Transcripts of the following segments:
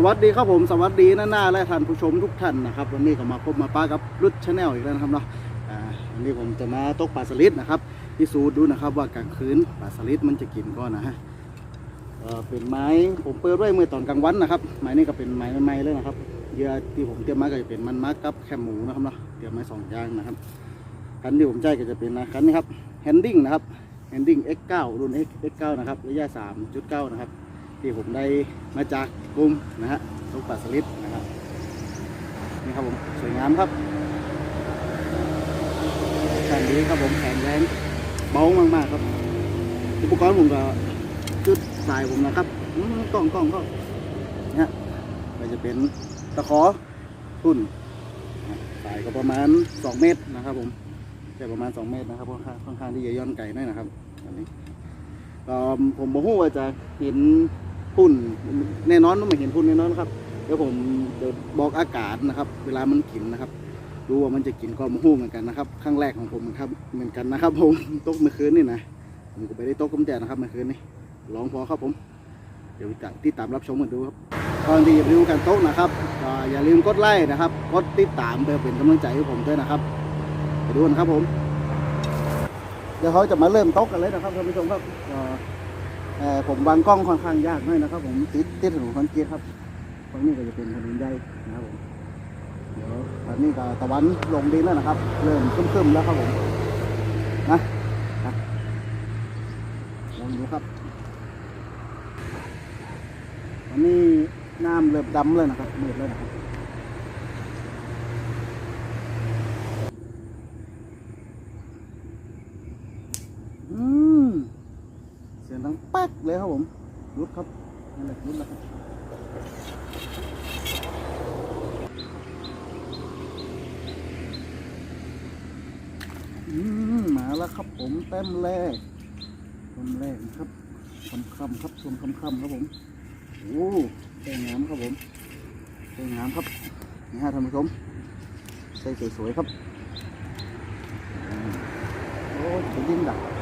สวัสดีครับผมสวัสดีหน้าและท่านผู้ชมทุกท่านนะครับวันนี้ก็มาพบมาป้ากับรุดชาแนลอีกแล้วนะครับเนาะอ่าวันนี้ผมจะมาตกปลาสลิดนะครับพิสูจน์ดูนะครับว่ากลางคืนปลาสลิดมันจะกินก่อนนะฮะเอ่อเป็นไม้ผมเปิดไว้เมื่อตอนกลางวันนะครับไม้นี่ก็เป็นไม้ใหม่ๆเลยนะครับเหยื่อที่ผมเตรียมมาก็จะเป็นมันมักกับแคมหมูนะครับเนาะเตรียมไม้สองอย่างนะครับคันที่ผมใจก็จะเป็นนะคันนี้ครับแฮนดิ้งนะครับแฮนดิ้ง X9 รุ่น X X9 นะครับระยะ3.9 นะครับ ที่ผมได้มาจากกลุ่มนะฮะตกปลาสลิดนะครับนี่ครับผมสวยงามครับแข็งดีครับผมแข็งแรงเบามากๆครับ อุปกรณ์ผมก็ชุดสายผมนะครับกล้องกล้องก็นะฮะก็จะเป็นตะขอทุ่นสายก็ประมาณ 2 เมตรนะครับผมใช่ประมาณ 2 เมตรนะครับค่อนข้างค่อนข้างที่จะย่อนไก่หน่อยนะครับอันนี้ผมบอกว่าจะเห็น พุ่นแน่นอนต้องมาเห็นพุ่นแน่นอนครับเดี๋ยวผมเดี๋ยวบอกอากาศนะครับ เวลามันกินนะครับดูว่ามันจะกินก็มาหู้เหมือนกันนะครับครั้งแรกของผมครับเหมือนกันนะครับ ผมตกเมื่อคืนนี่นะผมก็ไปได้ตกกำแต่นะครับเมื่อคืนนี่ลองพอครับผม เดี๋ยวจะติดตามรับชมกันดูครับตอนที่อย่าลืมการโต๊ะนะครับก็อย่าลืมกดไลค์นะครับกดติดตามเพื่อเป็นกำลังใจให้ผมด้วยนะครับไปดูกันครับผมเดี๋ยวเขาจะมาเริ่มโต๊ะกันเลยนะครับท่านผู้ชมครับ่ผมวางกล้องค่อนข้างยากหน่อยนะครับ ผมติดติดถนนคอนกรีตครับตรงนี้ก็จะเป็นถนนใหญ่นะครับผมเดี๋ยวตอนนี้ก็ตะวันลงดินแล้วนะครับ เริ่มขึ้นๆแล้วครับผมนะลองดูครับตอนนี้น้ำเริ่มดำเลยนะครับมืดแล้วนะครับอืม เสียงดังแป๊ก เลยครับผมรุดครับนั่นแหละรุดแล้วครับอืมมาแล้วครับผมเต็มแรกเต็มแรกนะครับคำคำครับชมคำคำครับผมโอ้สวยงามครับผมสวยงามครับนี่ฮะท่านผู้ชมใส่สวยๆครับโอ้ยดิ้นดัก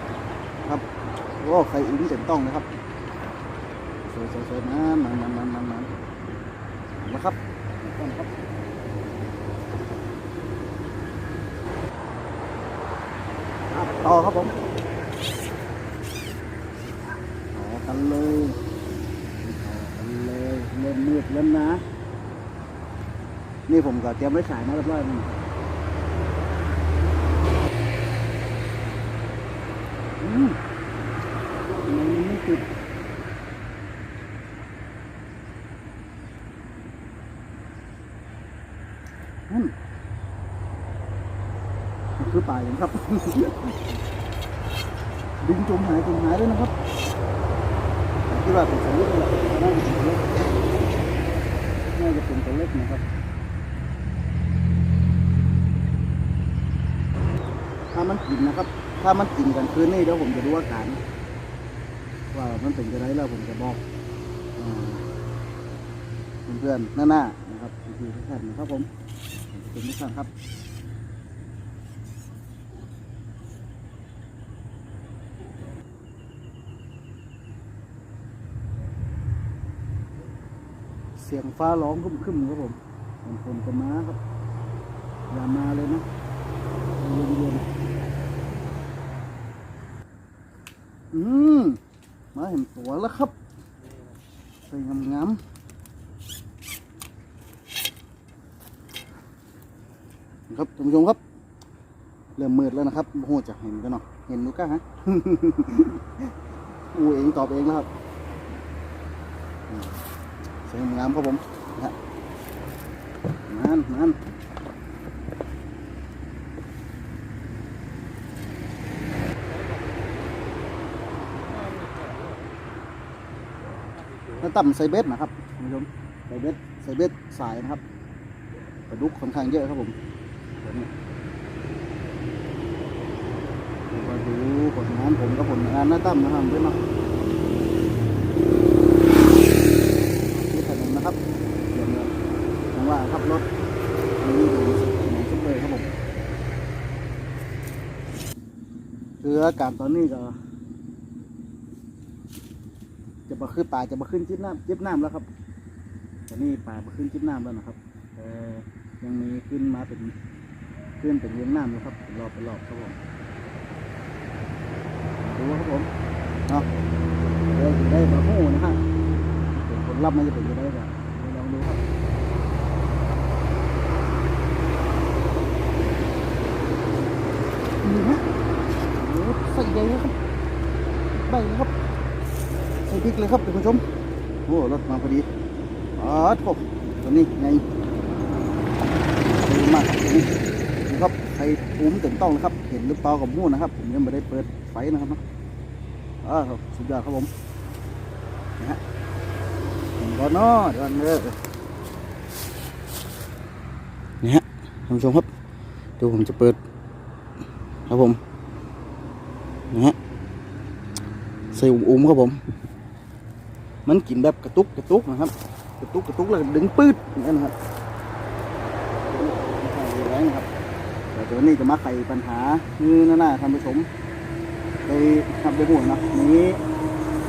โอ้ใครอินเต็มต้องนะครับสวยสวยสวยนะมันมันมันมันมันนะครับต้องครับต่อครับผมต่อกันเลยต่อกันเลยเริ่มมืดแล้วนะ นี่ผมก็เตรียมไว้ฉายมาเรียบร้อยแล้วอืม ทำไมมันไม่ติดนั่นมัน คือป่าอย่างครับ ดึงจมหายจมหายเลยนะครับคิดว่าเป็นตัวเล็กนี่แหละน่าจะเป็นตัวเล็กน่าจะเป็นตัวเล็กนะครับถ้ามันกินนะครับ ถ้ามันกินกันคืนนี้เดี๋ยวผมจะดูอาการว่ามันเป็นจะไรแล้วผมจะบอกเพื่อนๆหน้าๆนะครับพี่ๆทุกท่านนะครับผมขอบคุณทุกท่านครับ เสียงฟ้าร้องขึ้นๆครับผมฝนฝนก็มาครับ อย่ามาเลยนะเย็นๆอืมมาเห็นตัวแล้วครับสวยงามๆครับท่านผู้ชมครับ เริ่มมืดแล้วนะครับโอ้โหจะเห็นกันเนาะเห็นดูก้าฮะอูเองตอบเองแล้วครับ สวยงามครับผมนะนั่นนั่นแล้วต่ำใส่เบ็ดนะครับท่านผู้ชมใส่เบ็ดใส่เบ็ดสายนะครับปลาดุกค่อนข้างเยอะครับผมตัวนี้มาดูผลงานผมกับผลงานหน้าตั้มนะครับเพื่อนเนาะที่ถนนนะครับเดี๋ยวเนี่ยจังหวะขับรถนี่ดูถนนซุปเปอร์ครับผมคื อากาศตอนนี้ก็ จะมาขึ้นป่าจะมาขึ้นจิ้บน้ำจิ้บน้ำแล้วครับแต่อนนี้ป่ามาขึ้นจิ้มน้ำแล้วนะครับแต่ยังมีขึ้นมาเป็นขึ้นเป็นเลี้ยงน้ำอยู่ครับเป็นรอบเป็นรอบครับผมดูครับผมเนาะเดี๋ยวจะได้มาหูนะฮะเป็นผลลัพธ์มันจะเป็นยังไงกันลองดูครับนี่ฮะโอ้ใส่ใหญ่เลยครับใบเลยครับใส่พริก เลยครับท่านผู้ชมโอ้รถมาพอดีอ๋อทบตัวนี้ไงดีมากนี่ครับใครภูมิถึงต้องนะครับ เห็นหรือเปล่ากับหูนะครับผมยังไม่ได้เปิดไฟนะครับเนาะอ่าสุดยอดครับผมนะฮะเห็นก่อนเนาะเดี๋ยวนเด้อนี่ฮะท่านผู้ชมครับเดี๋ยวผมจะเปิดครับผมนะฮะใส่อุ้มๆครับผม มันกินแบบกระตุกกระตุกนะครับ กระตุกกระตุกแล้วดึงปืดอย่นั้นนะครับไม่ใช่แรงนะครับแต่ตัวนี้จะมาไขปัญหาคือนั่นน่ะท่านผู้ชมไปทำไปห่วงนะนี้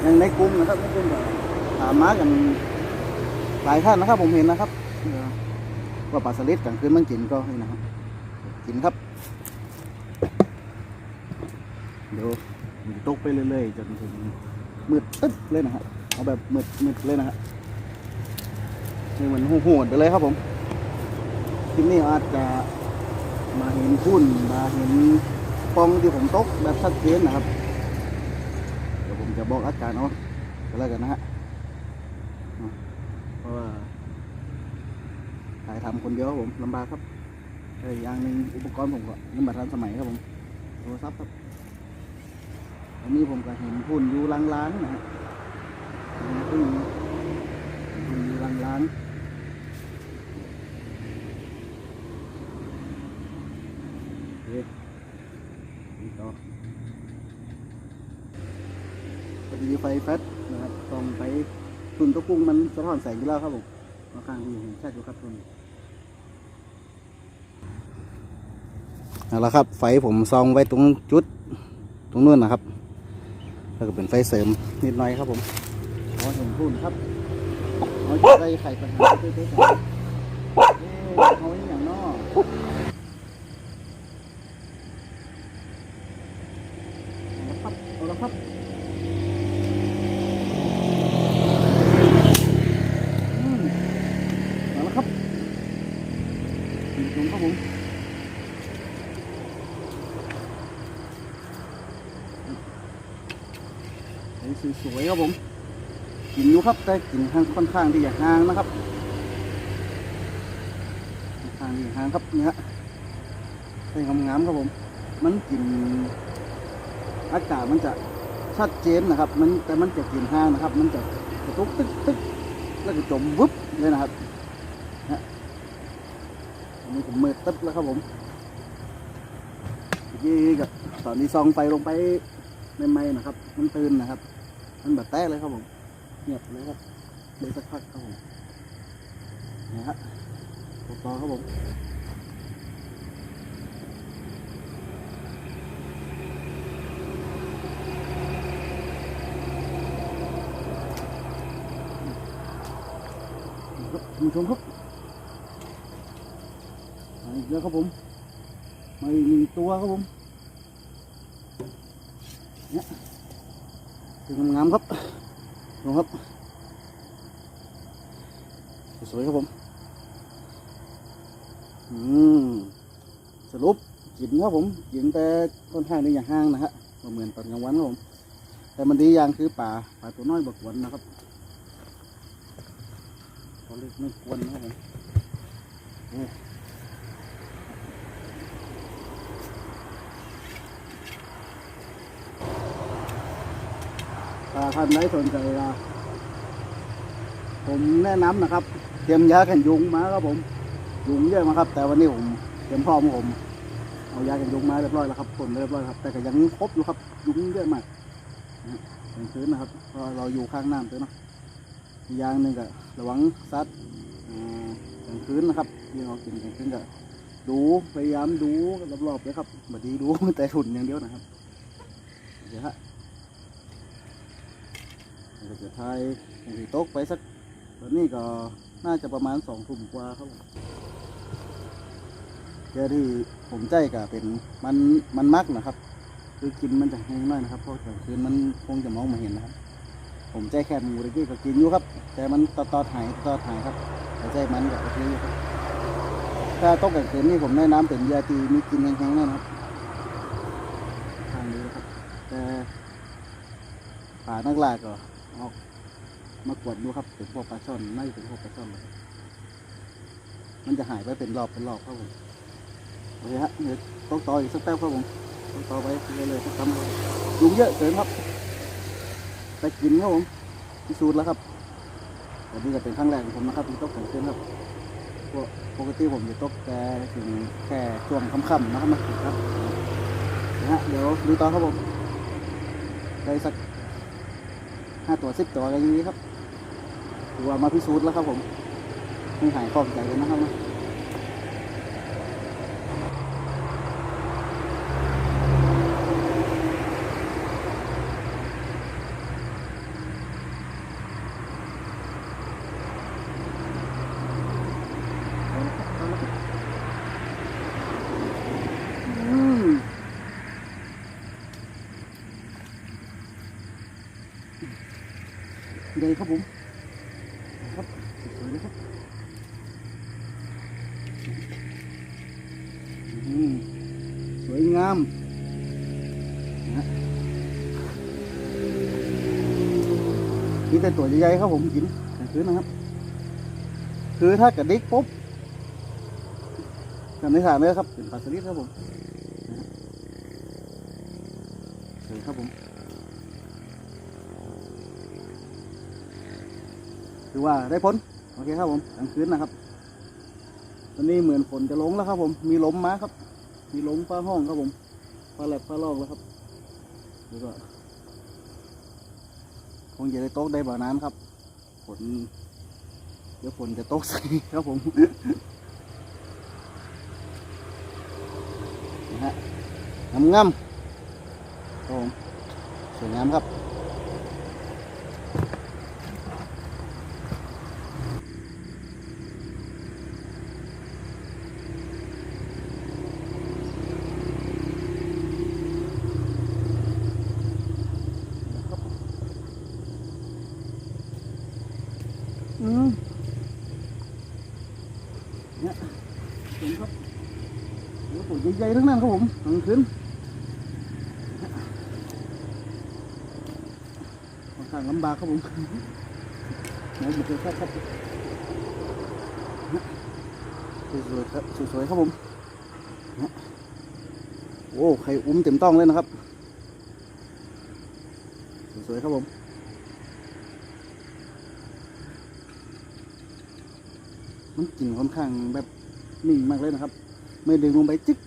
ยังในกลุ่มนะครับในกลุ่มถามมากันหลายท่านนะครับผมเห็นนะครับว่าปลาสลิดกลางคืนมันกินก็นี่นะครับ กินครับ เดี๋ยวตกไปเรื่อยๆจนถึงมืดตึ๊บเลยนะฮะ เอาแบบหมืดหมืดเลยนะฮะนี่เหมือนหูหดไปเลยครับผมคลิปนี้อาจจะมาเห็นพุ่นมาเห็นปองที่ผมตกแบบชัดเจนนะครับเดี๋ยวผมจะบอกอาการเอาก็แล้วกันนะฮะเพราะว่าถ่ายทำคนเดียวผมลำบากครับเอ้ยอย่างหนึ่งอุปกรณ์ผมก็ยังบัทันสมัยครับผมโทรศัพท์ครับอันนี้ผมก็เห็นพุ่นอยู่ล้างๆนะฮะ เห็นพุ่นพุ่นอยู่ล้างเฮ้ยนี่ต่อพอดีไฟแฟตนะครับต้องไปตุนตัวกุ้งมันสะท้อนแสงอยู่แล้วครับผมมาข้างที่เห็นชัดอยู่ครับตุนเอาละครับ ไฟผมซองไว้ตรงจุด ตรงนู้นนะครับ แล้วก็เป็นไฟเสริมนิดหน่อยครับผม ขอเห็นพุ่นครับเอาจะได้ไข่ปัญหาด้วยด้วยกันเอ๊ะเอาอย่างนอกเอาละครับเอาละครับอืมเอาละครับตรงครับผมสวยๆครับผม กินอยู่ครับแต่กินข้างค่อนข้างที่จะห่างนะครับค่างที่ห่างครับเนี่ยฮะใส่งามๆครับผม มันกินอากาศมันจะชัดเจนนะครับ มันแต่มันจะกินห่างนะครับ มันจะกระตุกตึ๊กตึ๊กแล้วก็จมวุบเลยนะครับนะอันนี้ผมมืดตึ๊บแล้วครับผมเมื่กับตอนนี้ซองไฟลงไปใหม่นะครับ มันตื่นนะครับ มันแบบแตกเลยครับผม เงียบเลยครับเลยสักพักครับผมนะฮะต่อครับผมครับคุณผู้ชมครับมาอีกแล้วครับผม มาอีกหนึ่งตัวครับผมเนี่ยสวยงามๆครับ ดูครับ สวยครับผม อืม สรุปกินครับผมกินแต่ค่อนข้างในอย่างห้างนะฮะเหมือนตอนกลางวันครับผม แต่มันดีอย่างคือป่าป่าตัวน้อยบกวนนะครับเขาเรียกไม่กวนนะครับผม ถ้าท่านใดสนใจนะผมแนะนำนะครับ เตรียมยากันยุงมาครับผม ยุงเยอะมากครับ แต่วันนี้ผมเตรียมพร้อมผม เอายากันยุงมาเรียบร้อยแล้วครับผลเรียบร้อยครับ แต่ก็ยังครบอยู่ครับ ยุงเยอะมากนะฮะกลางคืนนะครับเพราะเราอยู่ข้างน้ำด้วยเนาะอย่างหนึ่งก็ระวังสัตว์อ่ากลางคืนนะครับที่เรากินกลางคืนก็ดูพยายามดูรอบๆเลยครับบดีดูแต่หุ่นอย่างเดียวนะครับเดี๋ยวฮะ เราจะทายอย่างที่ตกไปสักตอนนี้ก็น่าจะประมาณสองทุ่มกว่าครับเจอที่ผมใจกับเป็นมันมันมักนะครับ คือกินมันจะแห้งน่อยนะครับเพราะกลางคืนมันคงจะมองไม่เห็นนะครับ ผมใจแค่หมูตะกี้ก็กินอยู่ครับ แต่มันตอดตอดหายตอดหายครับแต่ใจมันกับกะทิอยู่ครับถ้าต้มกลางคืนนี่ผมแนะนำเป็นยาตีมีกินแห้งๆแน่นะครับทางนี้นะครับแต่ป่านักล่าก็ ออกมากวดดูครับเป็นพวกปลาช่อนน่เป็นพวกปลาช่อนเลยมันจะหายไปเป็นรอบเป็นรอบครับผมโอเคฮะเดี๋ยวต้องต่ออีกสักแป๊บครับผมต้องต่อไปเรื่อยๆสักคำเลยยุงเยอะเกินครับไปกินครับผมพิสูจน์แล้วครับวันนี้ก็เป็นครั้งแรกของผมนะครับที่ตกกลางคืนครับพวกปกติผมจะตกแต่ถึงแค่ช่วงค่ำๆนะครับนะครับนะฮะเดี๋ยวดูต่อครับผมได้สัก ห้าตัวสิบตัวอะไรอย่างนี้ครับถือว่ามาพิสูจน์แล้วครับผมไม่หายข้องใจเลยนะครับนะอืม เลยครับผมครับสวยเลยครับอืมสวยงามนะฮะกินแต่ตัวใหญ่ๆครับผมกินคืนนะครับ คือถ้ากระดิกปุ๊บกันในฐานเลยครับเป็นปลาสลิดครับผมนะฮะสวยครับผม ถือว่าได้ผลโอเคครับผมกลางคืนนะครับ ตอนนี้เหมือนฝนจะลงแล้วครับ ผม มีลมมาครับ มีลมฟ้าห้องครับผมฟ้าแลบฟ้าร้องแล้วครับแล้วก็คงจะได้ตกได้บ่านานครับฝนเดี๋ยวฝนจะตกใส่ครับผมนะฮะงามงามๆครับผมสวยงามครับ อืมเนี่ยเห็นครับโอ้โหตัว ใหญ่ๆทั้งนั้นครับผมกลางคืนค่อนข้างลำบากครับผมไหนบุกเลยครับครับสวยๆครับสวยๆครับผมเนี่ยโอ้ไข่อุ้มเต็มต้องเลยนะครับ สวยๆครับผมมันกลิ่นค่อนข้างแบบนิ่งมากเลยนะครับ ไม่ดึงลงไปจิ๊ก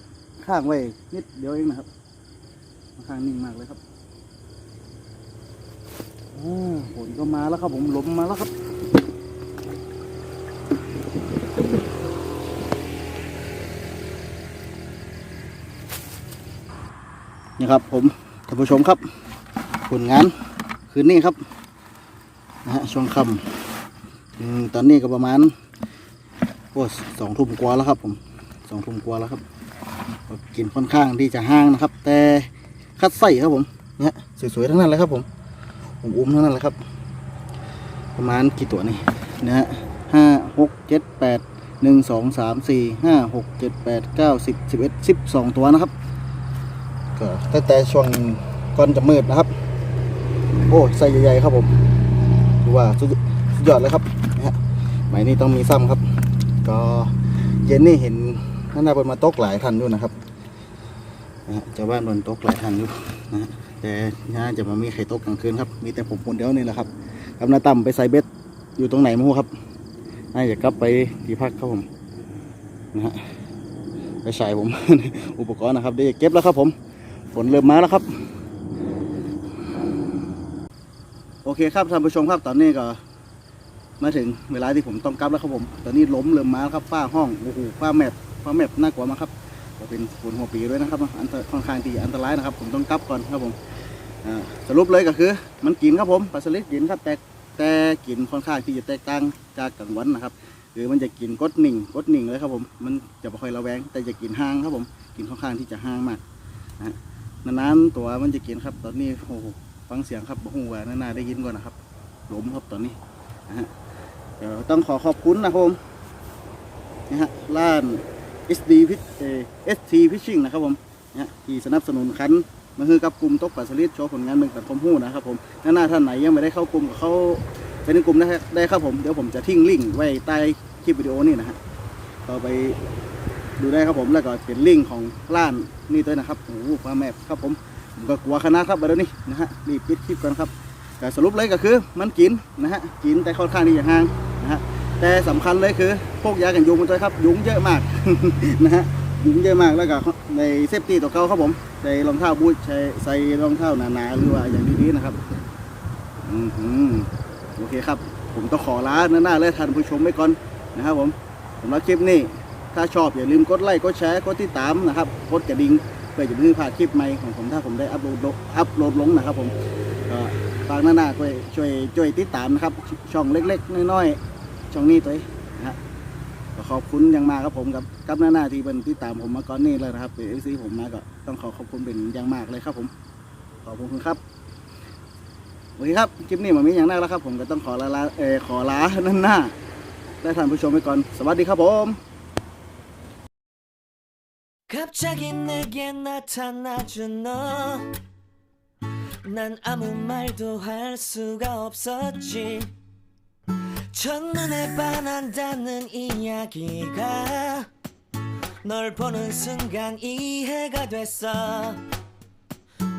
ข้างไว้นิดเดียวเองนะครับค่อนข้างนิ่งมากเลยครับอ่าฝนก็มาแล้วครับผมลมมาแล้วครับนี่ครับผมท่านผู้ชมครับผลงานคืนนี้ครับนะฮะช่วงค่ำตอนนี้ก็ประมาณโอ้สองทุ่มกว่าแล้วครับผมสองทุ่มกว่าแล้วครับ กินค่อนข้างที่จะห้างนะครับ แต่คัดใส่ครับผมเนี่ยสวยๆทั้งนั้นเลยครับผมผมอุ้มทั้งนั้นเลยครับ ประมาณกี่ตัวนี่นะฮะห้าหกเจ็ดแปดหนึ่งสองสามสี่ห้าหกเจ็ดแปดเก้าสิบสิบเอ็ดสิบสองตัวนะครับก็ตั้งแต่ช่วงก่อนจะมืดนะครับ โอ้ใส่ใหญ่ๆครับผมถือว่าสุดสุดยอดเลยครับนะฮะหมายนี้ต้องมีซ้ำครับ ก็เย็นนี่เห็น ข้างหน้าบนมาตกหลายทันอยู่นะครับนะฮะชาวบ้านบนตกหลายทันอยู่นะฮะแต่น่าจะมามีใครตกกลางคืนครับ มีแต่ผมคนเดียวนี่แหละครับกำนาต่ำไปใส่เบ็ดอยู่ตรงไหนไม่รู้ครับ น่าจะกลับไปที่พักครับผมนะฮะไปใส่ผม อุปกรณ์นะครับเดี๋ยวจะเก็บแล้วครับผมฝนเริ่มมาแล้วครับ โอเคครับท่านผู้ชมครับตอนนี้ก็มาถึงเวลาที่ผมต้องกลับแล้วครับผม ตอนนี้ล้มเริ่มมาแล้วครับฝ้าห้องโอ้โหฝ้าแมท พฝ้าแมพน่ากลัวมากครับก็เป็นฝนหัวปีด้วยนะครับอันตค่อนข้างที่อันตรายนะครับ ผมต้องกลับก่อนครับผมสรุปเลยก็คือ มันกินครับผมปลาสลิดกินครับแต่แต่กินค่อนข้างที่จะแตกต่างจากกลางวันนะครับหรือมันจะกินกดหนิ่งกดหนิ่งเลยครับผมมันจะไม่ค่อยระแวง แต่จะกินห้างครับผมกินค่อนข้างที่จะห้างมากนะนานๆตัวมันจะกินครับ ตอนนี้โอ้โหฟังเสียงครับบ่ฮู้ว่านานาได้ยินก่อนนะครับหลมครับตอนนี้นะฮะเดี๋ยวต้องขอขอบคุณนะครับผมนะฮะร้าน SD พิเออ ST Fishing นะครับผมนะฮะที่สนับสนุนคันมาคือกับกลุ่มตกปลาสลิดโชว์ผลงานเมืองตัดคมหู้นะครับผมหน้าท่านไหนยังไม่ได้เข้ากลุ่มก็เขาไปในกลุ่มได้ได้ครับผมเดี๋ยวผมจะทิ้งลิงก์ไว้ใต้คลิปวิดีโอนี่นะฮะต่อไปดูได้ครับผมแล้วก็เป็นลิงก์ของร้านนี่ด้วยนะครับโอ้โหฟ้าแมพครับผมผมก็กลัวคณะครับเดี๋ยวนี้นะฮะรีบปิดคลิปกันครับแต่สรุปเลยก็คือมันกินนะฮะกินแต่ค่อนข้างที่จะห่างนะฮะ แต่สำคัญเลยคือพวกยากันยุงมันด้วยครับ ยุงเยอะมากนะฮะยุงเยอะมากแล้วก็ในเซฟตี้ตัวเขาครับผมใส่รองเท้าบูทใส่ใส่รองเท้าหนาๆหรือว่าอย่างดีๆนะครับอือหือโอเคครับ ผมต้องขอลาหน้าๆและท่านผู้ชมไว้ก่อนนะครับผมสำหรับคลิปนี้ถ้าชอบอย่าลืมกดไลค์กดแชร์กดติดตามนะครับกดกระดิ่งเพื่อจะไม่พลาดคลิปใหม่ของผมถ้าผมได้อัพโหลดอัพโหลดลงนะครับผมก็ฝากหน้าๆช่วยช่วยช่วยติดตามนะครับช่องเล็กๆน้อยๆ ช่องนี้ตัวเองนะฮะ ก็ขอบคุณอย่างมากครับผมกับกับหน้าหน้าที่เป็นที่ตามผมมาก่อนนี่เลยนะครับเป็นเอซีผมมาก็ต้องขอขอบคุณเป็นอย่างมากเลยครับผม ขอบคุณครับโอเคครับคลิปนี้มันมีอย่างแรกแล้วครับ ผมก็ต้องขอลาลาเออขอลาหน้าหน้าและท่านผู้ชมไปก่อน สวัสดีครับผม 갑자기 내게 나타나준 너. 난 아무 말도 할 수가 없었지. 첫눈에 반한다는 이야기가 널 보는 순간 이해가 됐어.